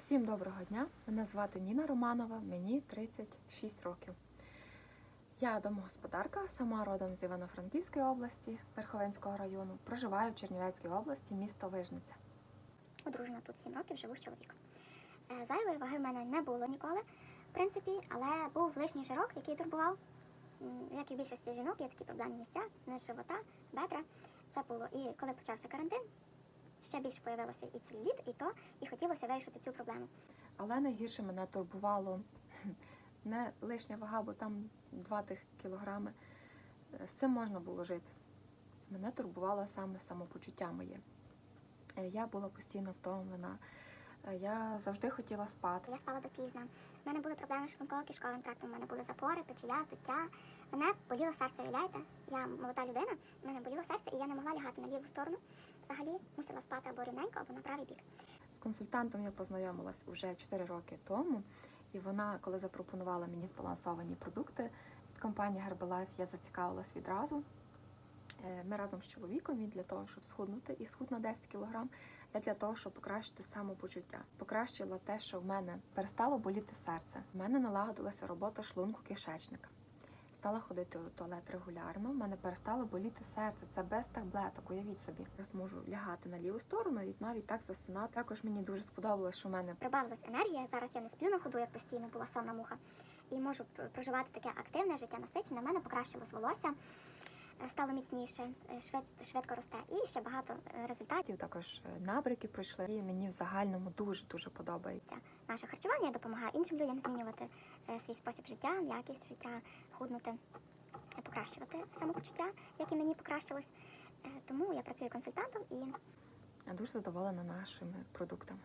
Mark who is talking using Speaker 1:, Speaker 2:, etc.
Speaker 1: Усім доброго дня! Мене звати Ніна Романова, мені 36 років. Я домогосподарка, сама родом з Івано-Франківської області, Верховенського району. Проживаю в Чернівецькій області, місто Вижниця.
Speaker 2: Одружена тут 7 років, живу з чоловіком. Е, Зайвої ваги в мене не було ніколи, в принципі, але був лишній жирок, який турбував. Як і в більшості жінок, є такі проблемні місця, низ живота, бедра. Це було. І коли почався карантин, ще більше появилося і целюліт, і то, і хотілося вирішити цю проблему.
Speaker 1: Але найгірше мене турбувало не лишня вага, бо там 2 тих кілограми. Е, З цим можна було жити. Мене турбувало саме самопочуття моє. Е, Я була постійно втомлена. Е, Я завжди хотіла спати.
Speaker 2: Я спала допізно. У мене були проблеми з шлунково-кишковим трактом, у мене були запори, печія, здуття. Мене боліло серце, уявляєте? Я молода людина, в мене боліло серце, і я не могла лягати на ліву сторону. Взагалі мусила спати або рівненько, або на правий бік.
Speaker 1: З консультантом я познайомилась вже 4 роки тому, і вона, коли запропонувала мені збалансовані продукти від компанії Herbalife, я зацікавилась відразу. Е, Ми разом з чоловіком він для того, щоб схуднути і схуд на 10 кг, я для того, щоб покращити самопочуття. Покращила те, що в мене перестало боліти серце. В мене налагодилася робота шлунку кишечника. Стала ходити у туалет регулярно, в мене перестало боліти серце. Це без таблеток, уявіть собі. Зараз можу лягати на ліву сторону і навіть так засинати. Також мені дуже сподобалось, що в мене
Speaker 2: Прибавилась енергія. Зараз я не сплю на ходу, як постійно була сонна муха. І можу пр- проживати таке активне життя насичене. У мене покращилось волосся, стало міцніше, е, швид- швидко росте. І ще багато е, результатів.
Speaker 1: також е, набрики пройшли, і мені в загальному дуже дуже подобається.
Speaker 2: Наше харчування допомагає іншим людям змінювати е, свій спосіб життя, якість життя, худнути, е, покращувати самопочуття, як і мені покращилось. Е, Тому я працюю консультантом і
Speaker 1: дуже задоволена нашими продуктами.